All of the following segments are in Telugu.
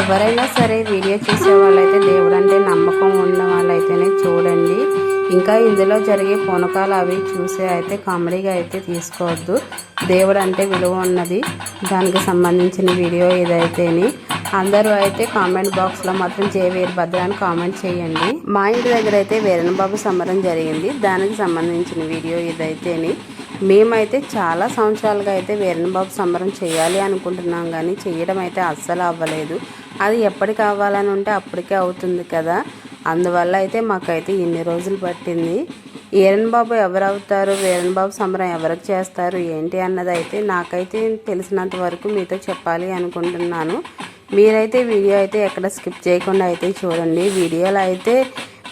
ఎవరైనా సరే వీడియో చూసే వాళ్ళైతే దేవుడు అంటే నమ్మకం ఉన్న వాళ్ళైతేనే చూడండి. ఇంకా ఇందులో జరిగే పునకాలు అవి చూసే అయితే కామెడీగా అయితే తీసుకోవద్దు. దేవుడు అంటే విలువ ఉన్నది. దానికి సంబంధించిన వీడియో ఇదైతేని. అందరూ అయితే కామెంట్ బాక్స్లో మాత్రం జే వీరభద్ర అని కామెంట్ చేయండి. మా ఇంటి దగ్గర అయితే వీరణబాబు సంబరం జరిగింది. దానికి సంబంధించిన వీడియో ఇదైతేని. మేమైతే చాలా సంవత్సరాలుగా అయితే వీరణబాబు సంబరం చేయాలి అనుకుంటున్నాం కానీ చేయడం అయితే అస్సలు అవ్వలేదు. అది ఎప్పటికి అవ్వాలని ఉంటే అప్పటికే అవుతుంది కదా. అందువల్ల అయితే మాకైతే ఇన్ని రోజులు పట్టింది. ఈరన్ బాబు ఎవరు అవుతారు వీరన్ బాబు సంబరం ఎవరికి చేస్తారు? ఏంటి అన్నది అయితే నాకైతే తెలిసినంత వరకు మీతో చెప్పాలి అనుకుంటున్నాను. మీరైతే వీడియో అయితే ఎక్కడ స్కిప్ చేయకుండా అయితే చూడండి. వీడియోలో అయితే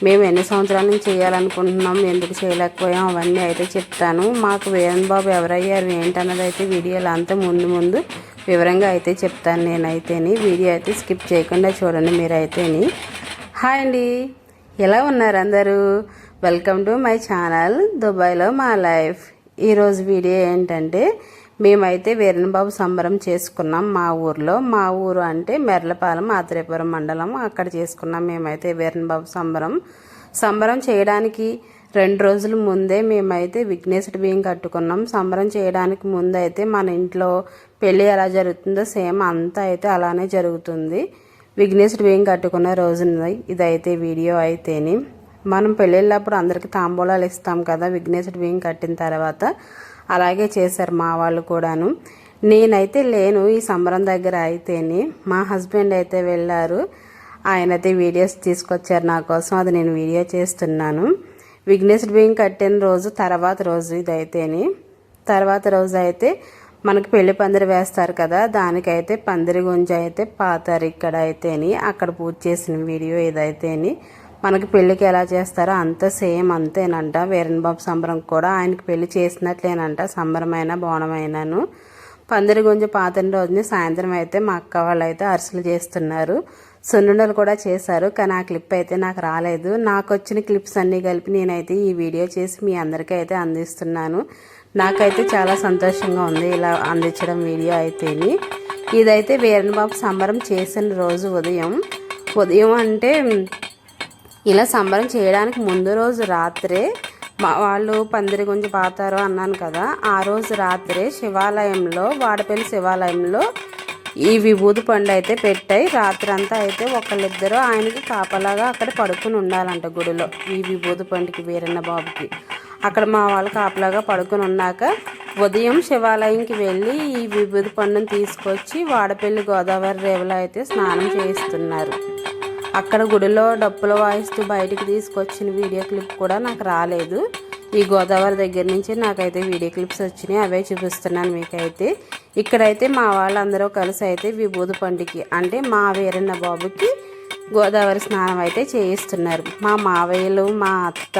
మేము ఎన్ని సంవత్సరాల నుంచి చేయాలనుకుంటున్నాం ఎందుకు చేయలేకపోయాం అవన్నీ అయితే చెప్తాను. మాకు వీరన్ బాబు ఎవరయ్యారు ఏంటన్నది అయితే వీడియోలో అంతా ముందు ముందు వివరంగా అయితే చెప్తాను నేనైతేని. వీడియో అయితే స్కిప్ చేయకుండా చూడండి మీరైతేని. హాయ్ అండి. ఎలా ఉన్నారు అందరూ? వెల్కమ్ టు మై ఛానల్ దుబాయ్లో మా లైఫ్. ఈరోజు వీడియో ఏంటంటే మేమైతే వీరణబాబు సంబరం చేసుకున్నాం మా ఊర్లో. మా ఊరు అంటే మెర్లపాలెం ఆత్రేయపురం మండలం అక్కడ చేసుకున్నాం మేమైతే వీరణబాబు సంబరం. సంబరం చేయడానికి రెండు రోజుల ముందే మేమైతే విఘ్నేశ్వర బియ్యం కట్టుకున్నాం. సంబరం చేయడానికి ముందు అయితే మన ఇంట్లో పెళ్ళి ఎలా జరుగుతుందో సేమ్ అంతా అయితే అలానే జరుగుతుంది. విఘ్నేశుడు వేయం కట్టుకున్న రోజున ఇదైతే వీడియో అయితేనే. మనం పెళ్ళిళ్ళప్పుడు అందరికీ తాంబూలాలు ఇస్తాం కదా విఘ్నేశుడు వేయం కట్టిన తర్వాత. అలాగే చేశారు మా వాళ్ళు కూడాను. నేనైతే లేను ఈ సంబరం దగ్గర అయితేనే. మా హస్బెండ్ అయితే వెళ్ళారు. ఆయన అయితే వీడియోస్ తీసుకొచ్చారు నా కోసం. అది నేను వీడియో చేస్తున్నాను. విఘ్నేశుడు బియ్యం కట్టిన రోజు తర్వాత రోజు ఇదైతేని. తర్వాత రోజు అయితే మనకి పెళ్ళి పందిరి వేస్తారు కదా దానికైతే పందిరి గుంజ అయితే పాతారు ఇక్కడ అయితేని అక్కడ పూజ చేసిన వీడియో ఇదైతేని. మనకి పెళ్ళికి ఎలా చేస్తారో అంత సేమ్ అంతేనంట. వీరన్ బాబు సంబరం కూడా ఆయనకి పెళ్ళి చేసినట్లేనంట సంబరమైన బోనమైనాను. పందిరి గుంజ పాతిన రోజుని సాయంత్రం అయితే మా అక్క వాళ్ళు అయితే అరిసెలు చేస్తున్నారు. సున్నుండలు కూడా చేశారు కానీ ఆ క్లిప్ అయితే నాకు రాలేదు. నాకు వచ్చిన క్లిప్స్ అన్నీ కలిపి నేనైతే ఈ వీడియో చేసి మీ అందరికీ అయితే అందిస్తున్నాను. నాకైతే చాలా సంతోషంగా ఉంది ఇలా అందించడం వీడియో అయితేని. ఇదైతే వీరణబాబు బాబు సంబరం చేసిన రోజు ఉదయం. ఉదయం అంటే ఇలా సంబరం చేయడానికి ముందు రోజు రాత్రే మా వాళ్ళు పందిరి గుంజి పాతారు అన్నాను కదా. ఆ రోజు రాత్రే శివాలయంలో వాడపల్లి శివాలయంలో ఈ విభూతి పండు అయితే పెట్టాయి. రాత్రి అంతా అయితే ఒకళ్ళిద్దరూ ఆయనకి కాపలాగా అక్కడ పడుకుని ఉండాలంట గుడిలో ఈ విభూతి పండుకి వీరన్న బాబుకి. అక్కడ మా వాళ్ళు కాపలాగా పడుకుని ఉన్నాక ఉదయం శివాలయంకి వెళ్ళి ఈ విభూతి పండును తీసుకొచ్చి వాడపల్లి గోదావరి రేవులో అయితే స్నానం చేయిస్తున్నారు. అక్కడ గుడిలో డప్పులు వాయిస్తూ బయటికి తీసుకొచ్చిన వీడియో క్లిప్ కూడా నాకు రాలేదు. ఈ గోదావరి దగ్గర నుంచి నాకైతే వీడియో క్లిప్స్ వచ్చినాయి అవే చూపిస్తున్నాను మీకైతే. ఇక్కడైతే మా వాళ్ళందరూ కలిసి అయితే విభూతి పండుగకి అంటే మా వీరన్న బాబుకి గోదావరి స్నానం అయితే చేయిస్తున్నారు. మా మావయ్యలు మా అత్త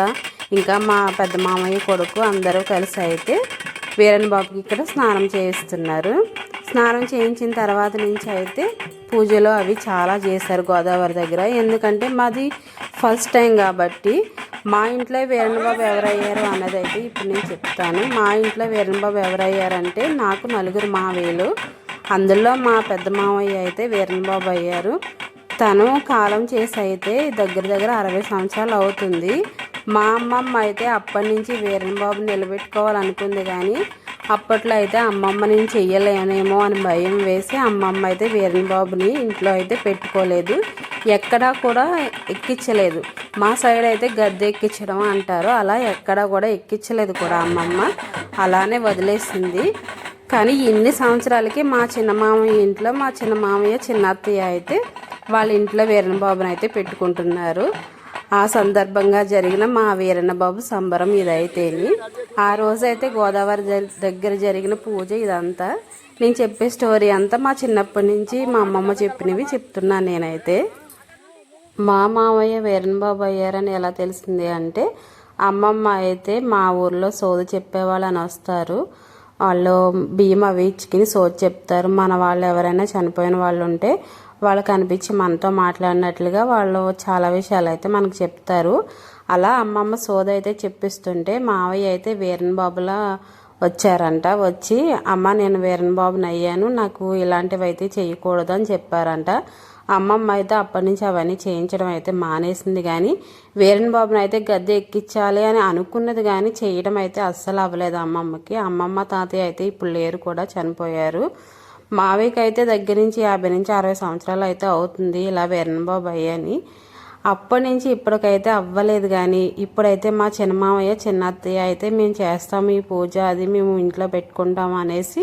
ఇంకా మా పెద్ద మామయ్య కొడుకు అందరూ కలిసి అయితే వీరన్న బాబుకి ఇక్కడ స్నానం చేయిస్తున్నారు. స్నానం చేయించిన తర్వాత నుంచి అయితే పూజలు అవి చాలా చేశారు గోదావరి దగ్గర. ఎందుకంటే మాది ఫస్ట్ టైం కాబట్టి మా ఇంట్లో వీరణబాబు ఎవరయ్యారు అన్నది అయితే ఇప్పుడు నేను చెప్తాను. మా ఇంట్లో వీరణబాబు ఎవరయ్యారంటే నాకు నలుగురు మావేలు అందులో మా పెద్ద మావయ్య అయితే వీరణబాబు అయ్యారు. తను కాలం చేసి అయితే దగ్గర దగ్గర అరవై సంవత్సరాలు అవుతుంది. మా అమ్మమ్మ అయితే అప్పటి నుంచి వీరణబాబు నిలబెట్టుకోవాలనుకుంది కానీ అప్పట్లో అయితే అమ్మమ్మ నేను చెయ్యలేనేమో అని భయం వేసి అమ్మమ్మ అయితే వీరన్ బాబుని ఇంట్లో అయితే పెట్టుకోలేదు. ఎక్కడా కూడా ఎక్కించలేదు. మా సైడ్ అయితే గద్దె ఎక్కించడం అంటారు. అలా ఎక్కడా కూడా ఎక్కించలేదు కూడా అమ్మమ్మ. అలానే వదిలేసింది. కానీ ఇన్ని సంవత్సరాలకి మా చిన్న మామయ్య ఇంట్లో మా చిన్న మామయ్య చిన్న అత్తయ్య అయితే వాళ్ళ ఇంట్లో వీరన్ బాబుని అయితే పెట్టుకుంటున్నారు. ఆ సందర్భంగా జరిగిన మా వీరన్న బాబు సంబరం ఇదైతేని ఆ రోజైతే గోదావరి దగ్గర జరిగిన పూజ ఇదంతా. నేను చెప్పే స్టోరీ అంతా మా చిన్నప్పటి నుంచి మా అమ్మమ్మ చెప్పినవి చెప్తున్నాను నేనైతే. మా మామయ్య వీరన్ బాబు అయ్యారని ఎలా తెలిసింది అంటే అమ్మమ్మ అయితే మా ఊర్లో సోది చెప్పేవాళ్ళు అని వస్తారు. వాళ్ళు బియ్యం అవి ఇచ్చుకుని సోది చెప్తారు. మన వాళ్ళు ఎవరైనా చనిపోయిన వాళ్ళు ఉంటే వాళ్ళు కనిపించి మనతో మాట్లాడినట్లుగా వాళ్ళు చాలా విషయాలు అయితే మనకు చెప్తారు. అలా అమ్మమ్మ సోద అయితే చెప్పిస్తుంటే మావయ్య అయితే వీరన్ బాబులా వచ్చారంట. వచ్చి అమ్మ నేను వీరన్ బాబుని అయ్యాను నాకు ఇలాంటివి అయితే చేయకూడదు అని చెప్పారంట. అమ్మమ్మ అయితే అప్పటి నుంచి అవన్నీ చేయించడం అయితే మానేసింది కానీ వీరన్ బాబుని అయితే గద్దె ఎక్కించాలి అని అనుకున్నది కానీ చేయడం అయితే అస్సలు అవ్వలేదు అమ్మమ్మకి. అమ్మమ్మ తాతయ్య అయితే ఇప్పుడు లేరు కూడా చనిపోయారు. మావయ్యకి అయితే దగ్గర నుంచి యాభై నుంచి అరవై సంవత్సరాలు అయితే అవుతుంది ఇలా వీరన్ అయ్యని అప్పటి నుంచి ఇప్పటికైతే అవ్వలేదు కానీ ఇప్పుడైతే మా చిన్నమామయ్య చిన్న అత్తయ్య అయితే మేము చేస్తాము ఈ పూజ అది మేము ఇంట్లో పెట్టుకుంటాము అనేసి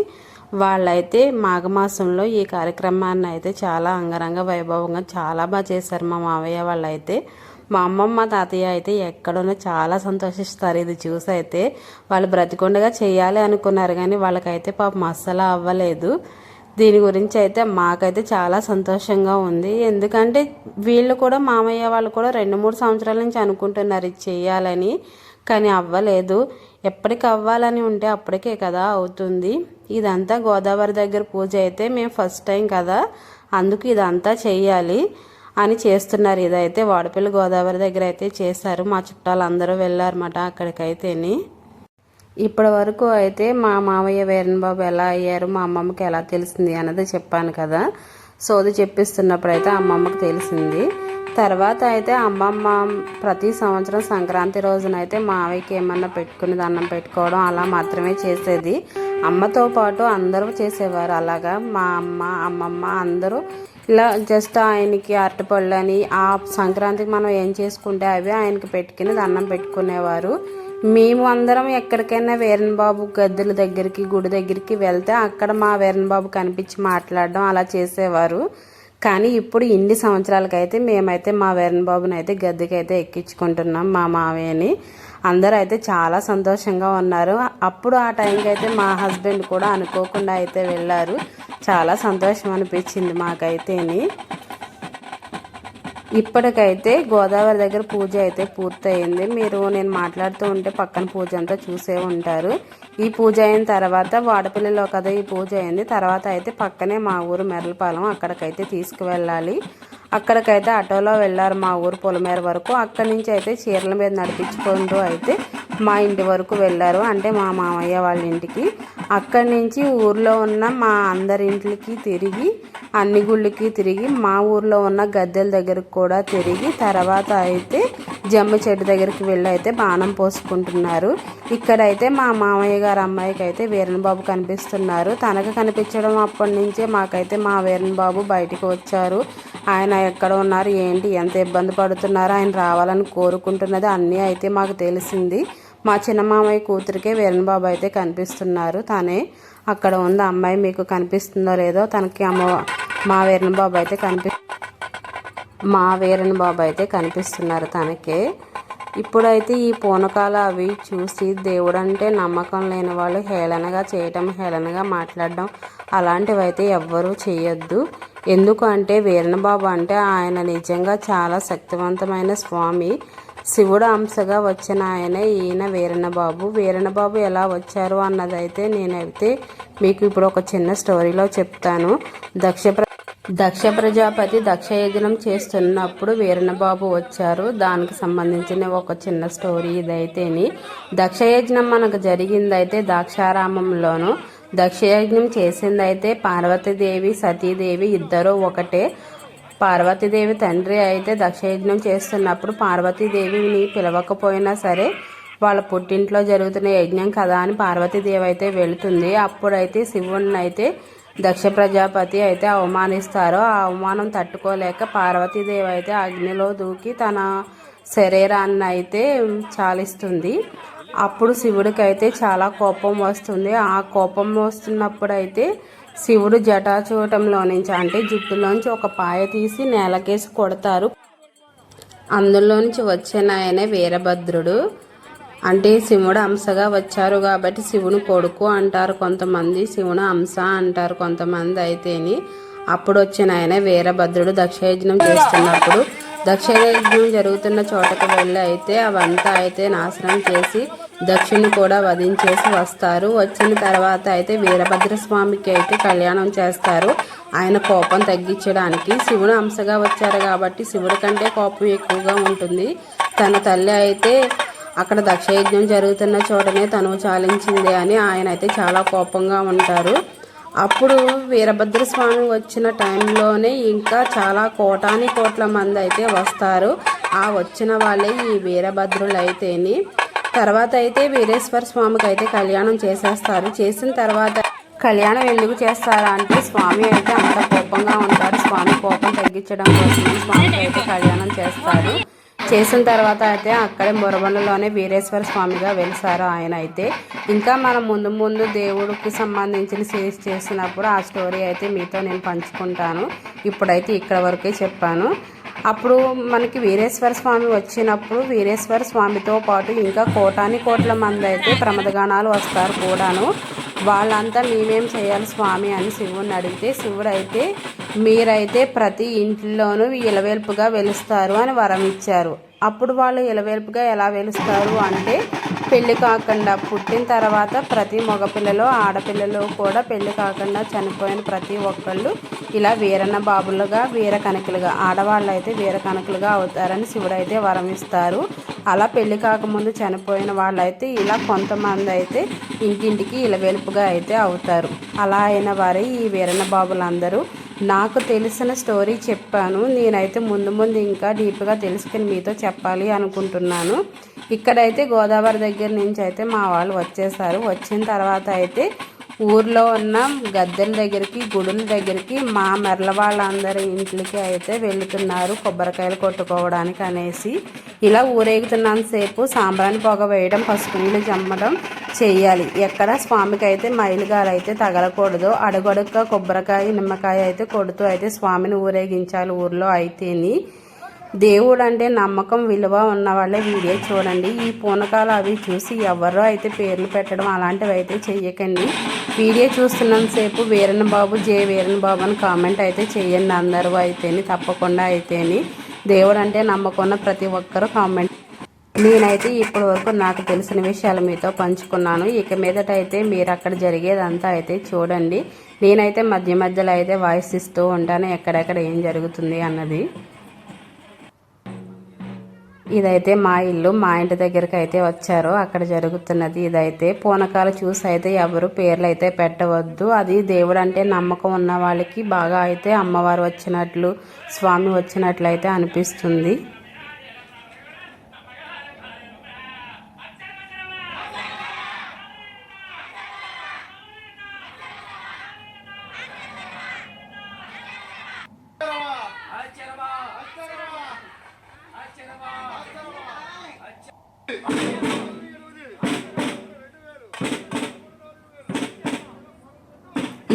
వాళ్ళైతే మాఘమాసంలో ఈ కార్యక్రమాన్ని అయితే చాలా అంగరంగ వైభవంగా చాలా బాగా చేశారు మా మావయ్య వాళ్ళైతే. మా అమ్మమ్మ తాతయ్య అయితే ఎక్కడున్నా చాలా సంతోషిస్తారు ఇది చూసి అయితే. వాళ్ళు బ్రతికొండగా చేయాలి అనుకున్నారు కానీ వాళ్ళకైతే పాపం అస్సలు అవ్వలేదు. దీని గురించి అయితే మాకైతే చాలా సంతోషంగా ఉంది. ఎందుకంటే వీళ్ళు కూడా మామయ్య వాళ్ళు కూడా రెండు మూడు సంవత్సరాల నుంచి అనుకుంటున్నారు ఇది చేయాలని. కానీ అవ్వలేదు. ఎప్పటికి అవ్వాలని ఉంటే అప్పటికే కదా అవుతుంది. ఇదంతా గోదావరి దగ్గర పూజ అయితే మేము ఫస్ట్ టైం కదా. అందుకు ఇదంతా చేయాలి అని చేస్తున్నారు. ఇదైతే వాడపల్లి గోదావరి దగ్గర అయితే చేశారు. మా చుట్టాలు అందరూ వెళ్ళారన్నమాట అక్కడికైతేని. ఇప్పటి వరకు అయితే మా మామయ్య వీరన్బాబు ఎలా అయ్యారు మా అమ్మమ్మకి ఎలా తెలిసింది అన్నది చెప్పాను కదా. సోది చెప్పిస్తున్నప్పుడు అయితే అమ్మమ్మకి తెలిసింది. తర్వాత అయితే అమ్మమ్మ ప్రతి సంవత్సరం సంక్రాంతి రోజున అయితే మావయ్యకి ఏమన్నా పెట్టుకుని దండం పెట్టుకోవడం అలా మాత్రమే చేసేది. అమ్మతో పాటు అందరూ చేసేవారు అలాగా. మా అమ్మ అమ్మమ్మ అందరూ ఇలా జస్ట్ ఆయనకి అరటిపళ్ళు అని ఆ సంక్రాంతికి మనం ఏం చేసుకుంటే అవి ఆయనకి పెట్టుకుని దండం పెట్టుకునేవారు. మేము అందరం ఎక్కడికైనా వీరన్ బాబు గద్దెల దగ్గరికి గుడి దగ్గరికి వెళ్తే అక్కడ మా వీరన్ కనిపించి మాట్లాడడం అలా చేసేవారు. కానీ ఇప్పుడు ఇన్ని సంవత్సరాలకైతే మేమైతే మా వీరన్బాబుని అయితే గద్దెకి అయితే ఎక్కించుకుంటున్నాం మా మావయ్యని అందరూ అయితే చాలా సంతోషంగా ఉన్నారు. అప్పుడు ఆ టైంకి అయితే మా హస్బెండ్ కూడా అనుకోకుండా అయితే వెళ్ళారు. చాలా సంతోషం అనిపించింది మాకైతేని. ఇప్పటికైతే గోదావరి దగ్గర పూజ అయితే పూర్తయింది. మీరు నేను మాట్లాడుతూ ఉంటే పక్కన పూజ అంతా చూసే ఉంటారు. ఈ పూజ అయిన తర్వాత వాడపల్లిలో కదా ఈ పూజ అయింది. తర్వాత అయితే పక్కనే మా ఊరు మెరలపాలెం అక్కడికైతే తీసుకువెళ్ళాలి. అక్కడికైతే ఆటోలో వెళ్ళారు మా ఊరు పొలమేర వరకు. అక్కడి నుంచి అయితే చీరల మీద నడిపించుకుంటూ అయితే మా ఇంటి వరకు వెళ్ళారు. అంటే మా మామయ్య వాళ్ళ ఇంటికి. అక్కడి నుంచి ఊర్లో ఉన్న మా అందరి ఇంట్లకి తిరిగి అన్ని గుళ్ళకి తిరిగి మా ఊర్లో ఉన్న గద్దెల దగ్గరకు కూడా తిరిగి తర్వాత అయితే జమ్మ చెట్టు దగ్గరికి వెళ్ళి అయితే బాణం పోసుకుంటున్నారు. ఇక్కడైతే మా మామయ్య గారు అమ్మాయికి అయితే వీరణబాబు బాబు కనిపిస్తున్నారు. తనకు కనిపించడం అప్పటి నుంచే మాకైతే మా వీరణబాబు బాబు బయటికి వచ్చారు. ఆయన ఎక్కడ ఉన్నారు ఏంటి ఎంత ఇబ్బంది పడుతున్నారు ఆయన రావాలని కోరుకుంటున్నది అన్నీ అయితే మాకు తెలిసింది. మా చిన్న మామయ్య కూతురికే వీరన్ బాబు అయితే కనిపిస్తున్నారు. తనే అక్కడ ఉంది అమ్మాయి మీకు కనిపిస్తుందో లేదో తనకి అమ్మ మా వీరన్ బాబు అయితే కనిపి మా వీరన్ బాబు అయితే కనిపిస్తున్నారు తనకే. ఇప్పుడైతే ఈ పూనకాలు అవి చూసి దేవుడు అంటే నమ్మకం లేని వాళ్ళు హేళనగా చేయటం హేళనగా మాట్లాడడం అలాంటివి అయితే ఎవ్వరూ చేయొద్దు. ఎందుకు అంటే వీరనబాబు అంటే ఆయన నిజంగా చాలా శక్తివంతమైన స్వామి. శివుడు అంశగా వచ్చిన ఆయన ఈయన వీరణబాబు వీరణబాబు ఎలా వచ్చారు అన్నదైతే నేనైతే మీకు ఇప్పుడు ఒక చిన్న స్టోరీలో చెప్తాను. దక్ష దక్ష ప్రజాపతి దక్ష చేస్తున్నప్పుడు వీరణబాబు వచ్చారు. దానికి సంబంధించిన ఒక చిన్న స్టోరీ ఇదైతేని. దక్షయజ్ఞం మనకు జరిగిందైతే దాక్షారామంలోను. దక్షయజ్ఞం చేసిందైతే పార్వతీదేవి సతీదేవి ఇద్దరు ఒకటే. పార్వతీదేవి తండ్రి అయితే దక్షయజ్ఞం చేస్తున్నప్పుడు పార్వతీదేవిని పిలవకపోయినా సరే వాళ్ళ పుట్టింట్లో జరుగుతున్న యజ్ఞం కదా అని పార్వతీదేవి అయితే వెళుతుంది. అప్పుడైతే శివుణ్ణి అయితే దక్ష ప్రజాపతి అయితే అవమానిస్తారు ఆ అవమానం తట్టుకోలేక పార్వతీదేవి అయితే అగ్నిలో దూకి తన శరీరాన్ని అయితే చాలిస్తుంది. అప్పుడు శివుడికి అయితే చాలా కోపం వస్తుంది. ఆ కోపం వస్తున్నప్పుడు అయితే శివుడు జటాచూటంలో నుంచి అంటే జుట్టులోంచి ఒక పాయ తీసి నేలకేసి కొడతారు. అందులోంచి వచ్చిన ఆయనే వీరభద్రుడు. అంటే శివుడు అంశగా వచ్చారు కాబట్టి శివుని కొడుకు అంటారు కొంతమంది శివుని అంశ అంటారు కొంతమంది అయితేని. అప్పుడు వచ్చిన ఆయన వీరభద్రుడు దక్షయజ్ఞం చేస్తున్నప్పుడు. దక్షయజ్ఞం జరుగుతున్న చోటకు వెళ్ళి అయితే అవంతా అయితే నాశనం చేసి దక్షిణి కూడా వధించేసి వస్తారు. వచ్చిన తర్వాత అయితే వీరభద్ర స్వామికి అయితే కళ్యాణం చేస్తారు. ఆయన కోపం తగ్గించడానికి శివుడు అంశగా వచ్చారు కాబట్టి శివుడి కంటే కోపం ఎక్కువగా ఉంటుంది. తన తల్లి అయితే అక్కడ దక్షయజ్ఞం జరుగుతున్న చోటనే తను చాలించింది అని ఆయన అయితే చాలా కోపంగా ఉంటారు. అప్పుడు వీరభద్ర స్వామి వచ్చిన టైంలోనే ఇంకా చాలా కోటాని కోట్ల మంది అయితే వస్తారు. ఆ వచ్చిన వాళ్ళే ఈ వీరభద్రులు అయితేని తర్వాత అయితే వీరేశ్వర స్వామికి అయితే కళ్యాణం చేసేస్తారు. చేసిన తర్వాత కళ్యాణం ఎందుకు చేస్తారా అంటే స్వామి అయితే అంత కోపంగా ఉంటారు. స్వామి కోపం తగ్గించడం కోసం స్వామికి అయితే కళ్యాణం చేస్తారు. చేసిన తర్వాత అయితే అక్కడే మురబండలోనే వీరేశ్వర స్వామిగా వెలిసారు ఆయన అయితే. ఇంకా మనం ముందు ముందు దేవుడికి సంబంధించిన సిరీస్ చేసినప్పుడు ఆ స్టోరీ అయితే మీతో నేను పంచుకుంటాను. ఇప్పుడైతే ఇక్కడ వరకే చెప్పాను. అప్పుడు మనకి వీరేశ్వర స్వామి వచ్చినప్పుడు వీరేశ్వర స్వామితో పాటు ఇంకా కోటాని కోట్ల మంది అయితే ప్రమదగానాలు వస్తారు కూడాను. వాళ్ళంతా మేమేం చేయాలి స్వామి అని శివుడిని అడిగితే శివుడు అయితే మీరైతే ప్రతి ఇంట్లోనూ ఇలవేల్పుగా వెలుస్తారు అని వరం ఇచ్చారు. అప్పుడు వాళ్ళు ఇలవేల్పుగా ఎలా వెలుస్తారు అంటే పెళ్ళి కాకుండా పుట్టిన తర్వాత ప్రతి మగపిల్లలు ఆడపిల్లలు కూడా పెళ్ళి కాకుండా చనిపోయిన ప్రతి ఒక్కళ్ళు ఇలా వీరన్న బాబులుగా వీర కనకులుగా ఆడవాళ్ళు అయితే వీర కనకులుగా అవుతారని శివుడు అయితే వరం ఇస్తారు అలా పెళ్ళి కాకముందు చనిపోయిన వాళ్ళైతే ఇలా కొంతమంది అయితే ఇంటింటికి ఇలవేలుపుగా అయితే అవుతారు. అలా అయిన వారే ఈ వీరన్న బాబులందరూ నాకు తెలిసిన స్టోరీ చెప్పాను. నేనైతే ముందు ముందు ఇంకా డీప్గా తెలుసుకుని మీతో చెప్పాలి అనుకుంటున్నాను. ఇక్కడైతే గోదావరి దగ్గర నుంచి అయితే మా వాళ్ళు వచ్చేసారు. వచ్చిన తర్వాత అయితే ఊర్లో ఉన్న గద్దెల దగ్గరికి గుడుల దగ్గరికి మా మెరల వాళ్ళందరి ఇంట్లోకి అయితే వెళుతున్నారు కొబ్బరికాయలు కొట్టుకోవడానికి అనేసి. ఇలా ఊరేగుతున్నంతసేపు సాంబ్రాన్ని పొగ వేయడం పసుపు నీళ్ళు జమ్మడం చేయాలి. ఎక్కడ స్వామికి అయితే మైలుగాలు అయితే తగలకూడదు. అడుగడుక్క కొబ్బరికాయ నిమ్మకాయ అయితే కొడుతూ అయితే స్వామిని ఊరేగించాలి ఊర్లో అయితేని. దేవుడు అంటే నమ్మకం విలువ ఉన్న వాళ్ళే వీడియో చూడండి. ఈ పూనకాలు అవి చూసి ఎవరో అయితే పేర్లు పెట్టడం అలాంటివి అయితే చెయ్యకండి. వీడియో చూస్తున్నంతసేపు వీరన్ బాబు జే వీరన్ బాబు అని కామెంట్ అయితే చేయండి అందరూ అయితేని తప్పకుండా అయితేని. దేవుడు అంటే నమ్మకం ఉన్న ప్రతి ఒక్కరూ కామెంట్ నేనైతే ఇప్పటి వరకు నాకు తెలిసిన విషయాలు మీతో పంచుకున్నాను. ఇక మీదట అయితే మీరు అక్కడ జరిగేదంతా అయితే చూడండి. నేనైతే మధ్య మధ్యలో అయితే వాయిస్ ఇస్తూ ఉంటాను. ఎక్కడెక్కడ ఏం జరుగుతుంది అన్నది. ఇదైతే మా ఇల్లు మా ఇంటి దగ్గరికి అయితే వచ్చారు. అక్కడ జరుగుతున్నది ఇదైతే. పూనకాలు చూసి అయితే ఎవరు పేర్లు అయితే పెట్టవద్దు. అది దేవుడు అంటే నమ్మకం ఉన్న వాళ్ళకి బాగా అయితే అమ్మవారు వచ్చినట్లు స్వామి వచ్చినట్లు అయితే అనిపిస్తుంది.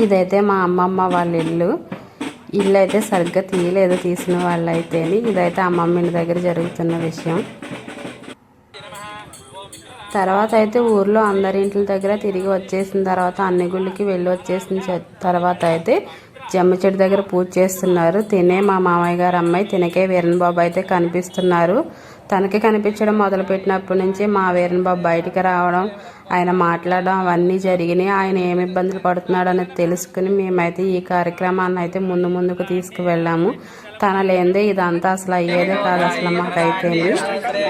ఇదైతే మా అమ్మమ్మ వాళ్ళ ఇల్లు. ఇల్లు అయితే సరిగ్గా తీయలేదు తీసిన వాళ్ళు ఇదైతే అమ్మమ్మ ఇంటి దగ్గర జరుగుతున్న విషయం. తర్వాత అయితే ఊర్లో అందరి ఇంట్ల దగ్గర తిరిగి వచ్చేసిన తర్వాత అన్ని గుళ్ళకి వెళ్ళి వచ్చేసిన తర్వాత అయితే జమ్మ చెట్టు దగ్గర పూజ చేస్తున్నారు. తినే మా మామయ్య గారు అమ్మాయి తినకే వీరన్ బాబు అయితే కనిపిస్తున్నారు. తనకి కనిపించడం మొదలుపెట్టినప్పటి నుంచి మా వీరన్ బాబు బయటికి రావడం ఆయన మాట్లాడడం అవన్నీ జరిగినాయి. ఆయన ఏమి ఇబ్బందులు పడుతున్నాడు అనేది తెలుసుకుని మేమైతే ఈ కార్యక్రమాన్ని అయితే ముందు ముందుకు తీసుకువెళ్ళాము. తన లేనిదే ఇదంతా అసలు అయ్యేదే కాదు అసలు మాకైతే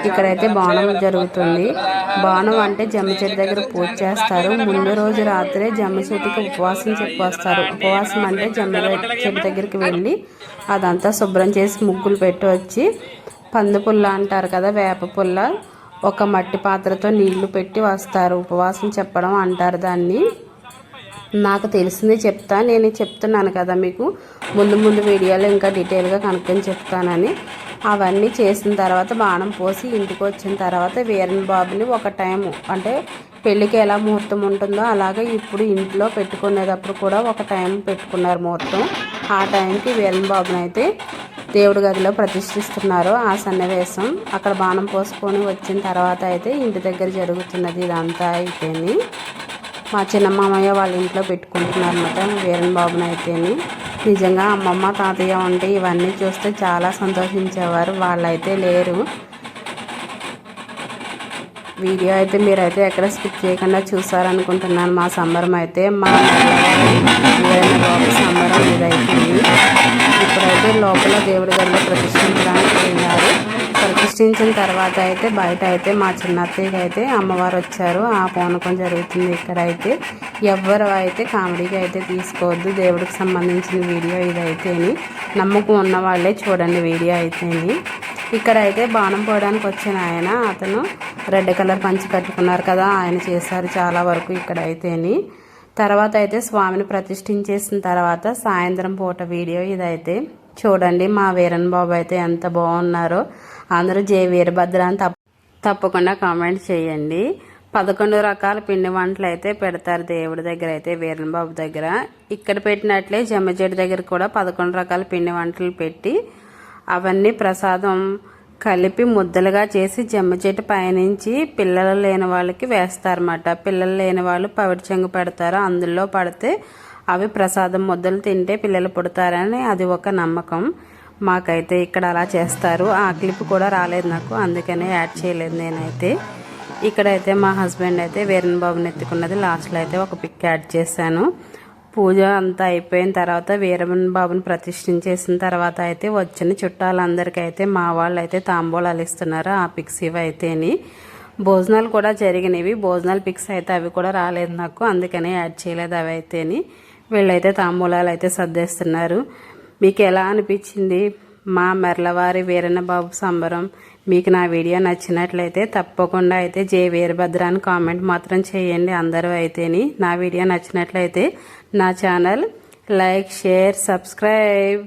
ఇక్కడైతే బాణం జరుగుతుంది. బాణం అంటే జమ్మ చెట్టు దగ్గర పూజ చేస్తారు. ముందు రోజు రాత్రే జమ్మ చెట్టుకి ఉపవాసం చెప్పి ఉపవాసం అంటే జమ్మ చెట్టు దగ్గరికి వెళ్ళి అదంతా శుభ్రం చేసి ముగ్గులు పెట్టి వచ్చి పంది పుల్ల అంటారు కదా వేప పుల్ల. ఒక మట్టి పాత్రతో నీళ్ళు పెట్టి వస్తారు. ఉపవాసం చెప్పడం అంటారు దాన్ని. నాకు తెలిసింది చెప్తా. నేను చెప్తున్నాను కదా మీకు. ముందు ముందు వీడియోలో ఇంకా డీటెయిల్గా కనుక్కొని చెప్తానని. అవన్నీ చేసిన తర్వాత బాణం పోసి ఇంటికి వచ్చిన తర్వాత వీరన్ బాబుని ఒక టైం అంటే పెళ్ళికి ఎలా ముహూర్తం ఉంటుందో అలాగే ఇప్పుడు ఇంట్లో పెట్టుకునేటప్పుడు కూడా ఒక టైం పెట్టుకున్నారు ముహూర్తం. ఆ టైంకి వీరన్ బాబుని అయితే దేవుడి గదిలో ప్రతిష్ఠిస్తున్నారు ఆ సన్నివేశం. అక్కడ బాణం పోసుకొని వచ్చిన తర్వాత అయితే ఇంటి దగ్గర జరుగుతున్నది ఇదంతా అయితేని. మా చిన్న మామయ్య వాళ్ళ ఇంట్లో పెట్టుకుంటున్నారు అనమాట వీరన్ బాబుని అయితేని నిజంగా అమ్మమ్మ తాతయ్య ఉంటే ఇవన్నీ చూస్తే చాలా సంతోషించేవారు. వాళ్ళైతే లేరు. వీడియో అయితే మీరైతే ఎక్కడ స్కిప్ చేయకుండా చూసారనుకుంటున్నాను. మా సంబరం అయితే మా సంబరం ఇదైతే ఇప్పుడైతే లోపల దేవుడి దగ్గర ప్రతిష్ఠించడానికి వెళ్ళారు. ప్రతిష్ఠించిన తర్వాత అయితే బయట అయితే మా చిన్నత్తయ్యకి అయితే అమ్మవారు వచ్చారు. ఆ పూనకం జరుగుతుంది ఇక్కడ అయితే ఎవ్వరు అయితే కామెడీకి అయితే తీసుకోవద్దు. దేవుడికి సంబంధించిన వీడియో ఇదైతేని. నమ్మకం ఉన్న వాళ్ళే చూడండి వీడియో అయితేని. ఇక్కడ అయితే బాణం పోయడానికి వచ్చిన ఆయన అతను రెడ్ కలర్ పంచి కట్టుకున్నారు కదా ఆయన చేశారు చాలా వరకు ఇక్కడ అయితేని తర్వాత అయితే స్వామిని ప్రతిష్ఠించేసిన తర్వాత సాయంత్రం పూట వీడియో ఇదైతే. చూడండి మా వీరన్ బాబు అయితే ఎంత బాగున్నారో. అందరూ జే వీరభద్ర అని తప్ప తప్పకుండా కామెంట్ చేయండి. పదకొండు రకాల పిండి వంటలు అయితే పెడతారు దేవుడి దగ్గర అయితే వీరంబాబు దగ్గర. ఇక్కడ పెట్టినట్లే జమ్మచెట్టు దగ్గర కూడా పదకొండు రకాల పిండి వంటలు పెట్టి అవన్నీ ప్రసాదం కలిపి ముద్దలుగా చేసి జమ్మ చెట్టు పయనించి పిల్లలు లేని వాళ్ళకి వేస్తారన్నమాట. పిల్లలు లేని వాళ్ళు పవిడి చెంగు పెడతారు అందులో పడితే అవి ప్రసాదం ముద్దలు తింటే పిల్లలు పుడతారని అది ఒక నమ్మకం. మాకైతే ఇక్కడ అలా చేస్తారు. ఆ క్లిప్ కూడా రాలేదు నాకు అందుకనే యాడ్ చేయలేదు నేనైతే. ఇక్కడైతే మా హస్బెండ్ అయితే వీరన్ బాబుని ఎత్తుకున్నది. లాస్ట్లో అయితే ఒక పిక్ యాడ్ చేశాను. పూజ అంతా అయిపోయిన తర్వాత వీరమన్ బాబుని ప్రతిష్ఠించేసిన తర్వాత అయితే వచ్చిన చుట్టాలందరికీ అయితే మా వాళ్ళు అయితే తాంబూలాలు ఇస్తున్నారు ఆ పిక్స్ ఇవి భోజనాలు కూడా జరిగినవి. భోజనాలు పిక్స్ అయితే అవి కూడా రాలేదు నాకు అందుకనే యాడ్ చేయలేదు అవి అయితేని వీళ్ళైతే తాంబూలాలు అయితే సర్దేస్తున్నారు. మీకు ఎలా అనిపించింది? మా మెర్లవారి వీరన్నబాబు సంబరం. మీకు నా వీడియో నచ్చినట్లయితే తప్పకుండా అయితే జే వీరభద్ర అని కామెంట్ మాత్రం చేయండి. అందరూ అయితేని నా వీడియో నచ్చినట్లయితే నా ఛానల్ లైక్ షేర్ సబ్స్క్రైబ్.